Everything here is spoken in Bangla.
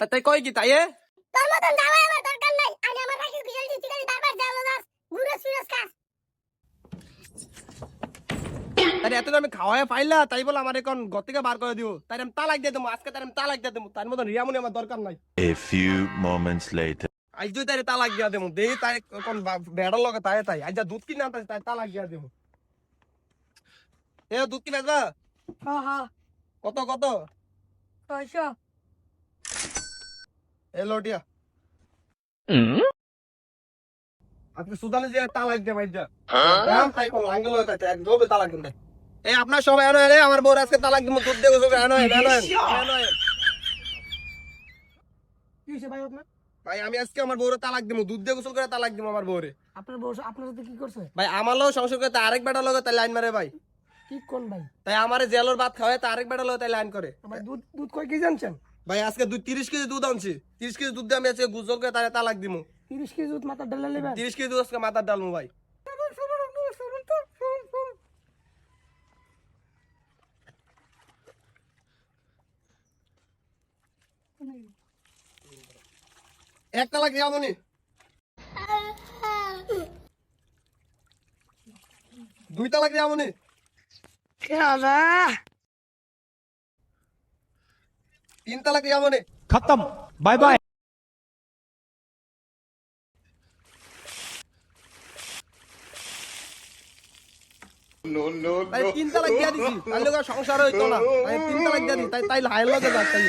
তা তাই কয় কি তাই এ? তোর মতন জামাই আমার দরকার নাই। আমি আমার রাখি বিশাল দিচ্ছি খালি বারবার জানো না ঘুরে ফিরে খাস তাই এত আমি খাওয়ায় পাইলা তাই বলে আমার এখন থেকে বার করে দিব তাই আমি তালাক দিয়ে দেবো আজকে তাই আমি তালাক দিয়ে দেবো। তার মতন রিয়ামনি আমার দরকার নাই। A few moments later. আজ তুই তাই তালাক দিয়া দেবো দেই তাই কোন বেড়ার লগে তাই তাই। আজ যা দুধ কিনা তাই তাই তালাক দিয়া দেবো। এ দুধ কিনা যা হ্যাঁ হ্যাঁ কত কত? ছয়শো। এ লোটিয়া আপনি সুদানে যে তালাক দাম তাই কোন লাঙ্গল হয়ে তাই একদম তালাক দিন এই আপনার সবাই এনো এনে আমার বউর আজকে তালাক দিব দুধ দিয়ে গোসল এনো এনো কি ভাই আপনার? ভাই আমি আজকে আমার বউরে তালাক দিব দুধ দিয়ে গোসল করে তালাক দিব আমার বউরে। আপনার বউ আপনার সাথে কি করছে? ভাই আমার লোক সংসার করতে আরেক বেটা লগে তাই লাইন মারে ভাই। কি কোন ভাই? তাই আমারে জেলোর ভাত খাওয়ায় তা আরেক বেটা লগে তাই লাইন করে। আমার দুধ দুধ কয় কেজি জানছেন ভাই আজকে দুই তিরিশ কেজি দুধ আনছি। তিরিশ কেজি দুধ দিয়ে আমি আজকে গুজল করে তারে তালাক দিব তিরিশ কেজি দুধ মাথা ডালে নেবেন তিরিশ কেজি দুধ আজকে মাথার ডালমু ভাই। এক তালাক যাব নি দুই তালাক নি তিন তালাক যাব নে। খতম। Bye bye. তিন তালাক দিয়া দিছি। তাই লোক সংসার হইতো না। তাই তিন তালাক দিয়া দিই তাই তাই হাইল লাগে তাই।